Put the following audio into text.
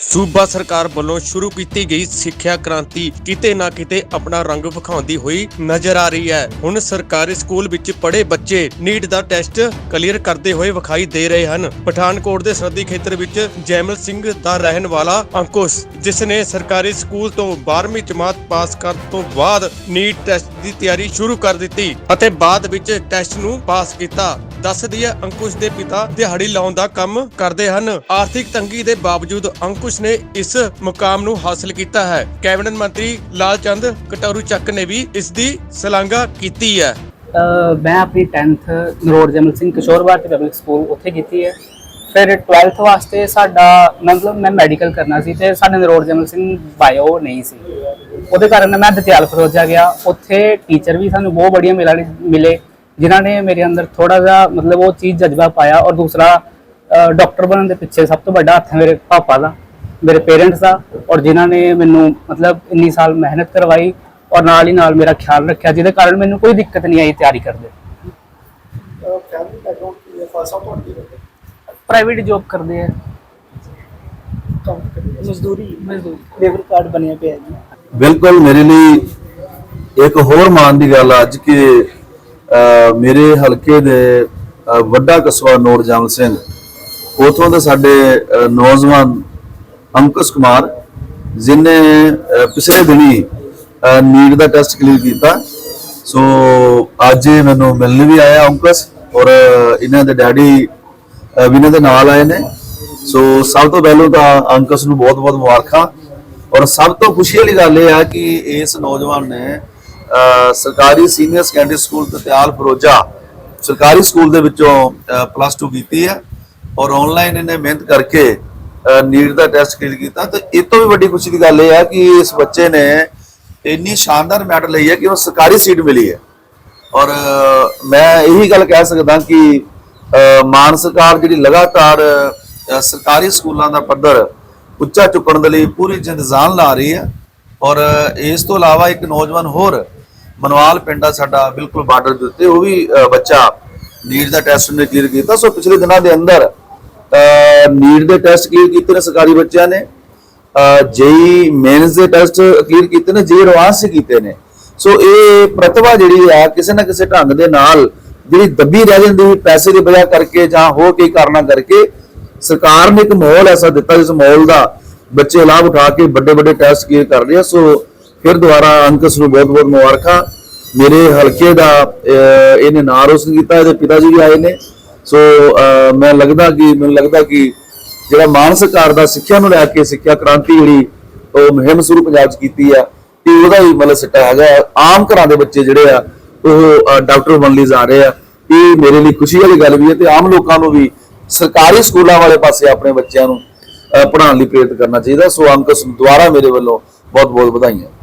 ਸੂਬਾ ਸਰਕਾਰ ਵੱਲੋਂ ਸ਼ੁਰੂ ਕੀਤੀ ਗਈ ਸਿੱਖਿਆ ਕ੍ਰਾਂਤੀ ਕਿਤੇ ਨਾ ਕਿਤੇ ਆਪਣਾ ਰੰਗ ਵਿਖਾਉਂਦੀ ਹੋਈ ਨਜ਼ਰ ਆ ਰਹੀ ਹੈ। ਹੁਣ ਸਰਕਾਰੀ ਸਕੂਲ ਵਿੱਚ ਪੜ੍ਹੇ ਬੱਚੇ ਨੀਟ ਦਾ ਟੈਸਟ ਕਲੀਅਰ ਕਰਦੇ ਹੋਏ ਵਿਖਾਈ ਦੇ ਰਹੇ ਹਨ। ਪਠਾਨਕੋਟ ਦੇ ਸਰਦੀ ਖੇਤਰ ਵਿੱਚ ਜੈਮਲ ਸਿੰਘ ਦਾ ਰਹਿਣ ਵਾਲਾ ਅੰਕੁਸ਼, ਜਿਸ ਨੇ ਸਰਕਾਰੀ ਸਕੂਲ ਤੋਂ 12ਵੀਂ ਜਮਾਤ ਪਾਸ ਕਰਨ ਤੋਂ ਬਾਅਦ ਨੀਟ ਟੈਸਟ ਦੀ ਤਿਆਰੀ ਸ਼ੁਰੂ ਕਰ ਦਿੱਤੀ ਅਤੇ ਬਾਅਦ ਵਿੱਚ ਟੈਸਟ ਨੂੰ ਪਾਸ ਕੀਤਾ। ਦੱਸ ਦਈਏ ਅੰਕੁਸ਼ ਦੇ ਪਿਤਾ ਦਿਹਾੜੀ ਲਾਉਣ ਦਾ ਕੰਮ ਕਰਦੇ ਹਨ। ਆਰਥਿਕ ਤੰਗੀ ਦੇ ਬਾਵਜੂਦ ਅੰਕੁਸ਼ ਨੇ ਇਸ ਮੁਕਾਮ ਨੂੰ ਹਾਸਲ ਕੀਤਾ ਹੈ। ਕੈਬਨਿਟ ਮੰਤਰੀ ਲਾਲਚੰਦ ਕਟਾਰੂ ਚੱਕ ਨੇ ਵੀ ਇਸ ਦੀ ਸ਼ਲਾਘਾ ਕੀਤੀ ਹੈ। ਮੈਂ ਆਪਣੀ 10th Narot Jaimal Singh Kishore Bharti public school ਉੱਥੇ ਕੀਤੀ ਹੈ। ਫਿਰ 12th ਵਾਸਤੇ ਸਾਡਾ ਮਤਲਬ ਮੈਂ ਮੈਡੀਕਲ ਕਰਨਾ ਸੀ ਤੇ ਸਾਡੇ ਨਰੋੜ ਜਮਲ ਸਿੰਘ ਬਾਇਓ ਨਹੀਂ ਸੀ। ਉਹਦੇ ਕਾਰਨ ਮੈਂ ਦਤਿਆਲ ਫਰੋਜਾ ਗਿਆ। ਉੱਥੇ ਟੀਚਰ ਵੀ ਸਾਨੂੰ ਬਹੁਤ ਬੜੀਆਂ ਮਿਲਣ, ਮਿਲੇ। ਜਿਨ੍ਹਾਂ ਨੇ ਮੇਰੇ ਅੰਦਰ ਥੋੜਾ ਜਿਹਾ ਮਤਲਬ ਉਹ ਚੀਜ਼ ਜਜ਼ਬਾ ਪਾਇਆ ਔਰ ਦੂਸਰਾ ਡਾਕਟਰ ਬਣਨ ਦੇ ਪਿੱਛੇ ਸਭ ਤੋਂ ਵੱਡਾ ਹੱਥ ਹੈ ਮੇਰੇ ਪਾਪਾ ਦਾ ਮੇਰੇ ਪੇਰੈਂਟਸ ਦਾ ਔਰ ਜਿਨ੍ਹਾਂ ਨੇ ਮੈਨੂੰ ਮਤਲਬ ਇੰਨੀ ਸਾਲ ਮਿਹਨਤ ਕਰਵਾਈ ਔਰ ਨਾਲ ਹੀ ਨਾਲ ਮੇਰਾ ਖਿਆਲ ਰੱਖਿਆ ਜਿਹਦੇ ਕਾਰਨ ਮੈਨੂੰ ਕੋਈ ਦਿੱਕਤ ਨਹੀਂ ਆਈ ਤਿਆਰੀ ਕਰਦੇ। ਫੈਮਿਲੀ ਬੈਕਗ੍ਰਾਉਂਡ ਕੀ ਹੈ ਫਾਸਾ ਤੋਂ ਕੀ ਕਰਦੇ ਪ੍ਰਾਈਵੇਟ ਜੌਬ ਕਰਦੇ ਆ। ਮਜ਼ਦੂਰੀ ਮਜ਼ਦੂਰ। ਲੇਬਰ ਕਾਰਡ ਬਣਿਆ ਪਿਆ ਜੀ। ਬਿਲਕੁਲ ਮੇਰੇ ਲਈ ਇੱਕ ਹੋਰ ਮਾਣ ਦੀ ਗੱਲ ਆ ਅੱਜ ਕਿ ਮੇਰੇ ਹਲਕੇ ਦੇ ਵੱਡਾ ਕਸਬਾ ਨੋਰ ਜਮਲ ਸਿੰਘ ਉਥੋਂ ਦੇ ਸਾਡੇ ਨੌਜਵਾਨ ਅੰਕਸ਼ ਕੁਮਾਰ ਜਿਨੇ ਪਿਛਲੇ ਦਿਨੀ ਨੀਟ ਦਾ ਟੈਸਟ ਕਲੀਅਰ ਕੀਤਾ। ਸੋ ਅੱਜ ਮੈਨੂੰ ਮਿਲਣ ਵੀ ਆਇਆ ਅੰਕਸ਼ ਔਰ ਇਹਨਾਂ ਦੇ ਡੈਡੀ ਅਹ, ਵੀ ਇਹਨਾਂ ਦੇ ਨਾਲ ਆਏ ਨੇ। ਸੋ ਸਭ ਤੋਂ ਪਹਿਲਾਂ ਤਾਂ ਅੰਕਸ਼ ਨੂੰ ਬਹੁਤ-ਬਹੁਤ ਮੁਬਾਰਕਾਂ। ਔਰ ਸਭ ਤੋਂ ਖੁਸ਼ੀ ਵਾਲੀ ਗੱਲ ਇਹ ਆ ਕਿ ਇਸ ਨੌਜਵਾਨ ਨੇ ਸਰਕਾਰੀ senior secondary school Tatiyal Feroza ਸਰਕਾਰੀ ਸਕੂਲ ਦੇ ਵਿੱਚੋਂ ਪਲੱਸ 2 ਕੀਤੀ ਹੈ ਔਰ ਆਨਲਾਈਨ ਇਹਨੇ ਮਿਹਨਤ ਕਰਕੇ ਨੀਟ ਦਾ ਟੈਸਟ ਕਲੀਅਰ ਕੀਤਾ। ਤੇ ਇਹ ਤੋਂ ਵੀ ਵੱਡੀ ਖੁਸ਼ੀ ਦੀ ਗੱਲ ਇਹ ਹੈ ਕਿ ਇਸ ਬੱਚੇ ਨੇ ਇੰਨੀ ਸ਼ਾਨਦਾਰ ਮੈਡਲ ਲਈ ਹੈ ਕਿ ਉਹ ਸਰਕਾਰੀ ਸੀਟ ਮਿਲੀ ਹੈ। ਔਰ ਮੈਂ ਇਹੀ ਗੱਲ ਕਹਿ ਸਕਦਾ ਕਿ ਅ, ਮਾਨ ਸਰਕਾਰ ਜਿਹੜੀ ਲਗਾਤਾਰ ਸਰਕਾਰੀ ਸਕੂਲਾਂ ਦਾ ਪੱਧਰ ਉੱਚਾ ਚੁੱਕਣ ਦੇ ਲਈ ਪੂਰੀ ਜਿੰਦ ਜਾਨ ਲਾ ਰਹੀ ਹੈ। ਔਰ ਇਸ ਤੋਂ ਇਲਾਵਾ ਇੱਕ ਨੌਜਵਾਨ ਹੋਰ ਮਨਵਾਲ ਪਿੰਡ ਆ ਸਾਡਾ, ਬਿਲਕੁਲ ਬਾਰਡਰ ਦੇ ਉੱਤੇ, ਉਹ ਵੀ ਬੱਚਾ ਨੀਟ ਦਾ ਟੈਸਟ ਨੇ ਕਲੀਅਰ ਕੀਤਾ। ਸੋ ਪਿਛਲੇ ਦਿਨਾਂ ਦੇ ਅੰਦਰ ਨੀਟ ਦੇ ਟੈਸਟ ਕਲੀਅਰ ਕੀਤੇ ਨੇ ਸਰਕਾਰੀ ਬੱਚਿਆਂ ਨੇ। ਜੇਈ ਮੇਨਸ ਦੇ ਟੈਸਟ ਕਲੀਅਰ ਕੀਤੇ ਨੇ ਜੇ ਐਡਵਾਂਸ ਕੀਤੇ ਨੇ। ਸੋ ਇਹ ਪ੍ਰਤਿਭਾ ਜਿਹੜੀ ਆ, ਕਿਸੇ ਨਾ ਕਿਸੇ ਢੰਗ ਦੇ ਨਾਲ ਜਿਹੜੀ ਦੱਬੀ ਰਹਿ ਜਾਂਦੀ, ਪੈਸੇ ਦੀ ਵਜ੍ਹਾ ਕਰਕੇ ਜਾਂ ਹੋਰ ਕੋਈ ਕਾਰਨਾਂ ਕਰਕੇ, ਸਰਕਾਰ ਨੇ ਇੱਕ ਮਾਹੌਲ ਐਸਾ ਦਿੱਤਾ ਜਿਸ ਮਾਹੌਲ ਦਾ ਬੱਚੇ ਲਾਭ ਉਠਾ ਕੇ ਵੱਡੇ ਵੱਡੇ ਟੈਸਟ ਕਲੀਅਰ ਕਰ ਰਹੇ ਆ। ਸੋ ਫਿਰ ਦੁਬਾਰਾ ਅੰਕਸ ਨੂੰ ਬਹੁਤ ਬਹੁਤ ਮੁਬਾਰਕਾਂ। ਮੇਰੇ ਹਲਕੇ ਦਾ ਇਹਨੇ ਨਾਂ ਰੋਸ਼ਨ ਕੀਤਾ, ਇਹਦੇ ਪਿਤਾ ਜੀ ਵੀ ਆਏ ਨੇ। ਸੋ ਮੈਂ ਲੱਗਦਾ ਕਿ, ਮੈਨੂੰ ਲੱਗਦਾ ਕਿ ਜਿਹੜਾ ਮਾਨ ਸਰਕਾਰ ਦਾ ਸਿੱਖਿਆ ਨੂੰ ਲੈ ਕੇ ਸਿੱਖਿਆ ਕ੍ਰਾਂਤੀ ਜਿਹੜੀ, ਉਹ ਮੁਹਿੰਮ ਸ਼ੁਰੂ ਪੰਜਾਬ 'ਚ ਕੀਤੀ ਆ, ਤੇ ਉਹਦਾ ਹੀ ਮਤਲਬ ਸਿੱਟਾ ਹੈਗਾ। ਆਮ ਘਰਾਂ ਦੇ ਬੱਚੇ ਜਿਹੜੇ ਆ, ਉਹ ਡਾਕਟਰ ਬਣਨ ਲਈ ਜਾ ਰਹੇ ਆ। ਇਹ ਮੇਰੇ ਲਈ ਖੁਸ਼ੀ ਵਾਲੀ ਗੱਲ ਵੀ ਹੈ ਤੇ ਆਮ ਲੋਕਾਂ ਨੂੰ ਵੀ ਸਰਕਾਰੀ ਸਕੂਲਾਂ ਵਾਲੇ ਪਾਸੇ ਆਪਣੇ ਬੱਚਿਆਂ ਨੂੰ ਪੜ੍ਹਾਉਣ ਲਈ ਪ੍ਰੇਰਿਤ ਕਰਨਾ ਚਾਹੀਦਾ। ਸੋ ਅੰਕਸ ਨੂੰ ਦੁਆਰਾ ਮੇਰੇ ਵੱਲੋਂ ਬਹੁਤ ਬਹੁਤ ਵਧਾਈਆਂ।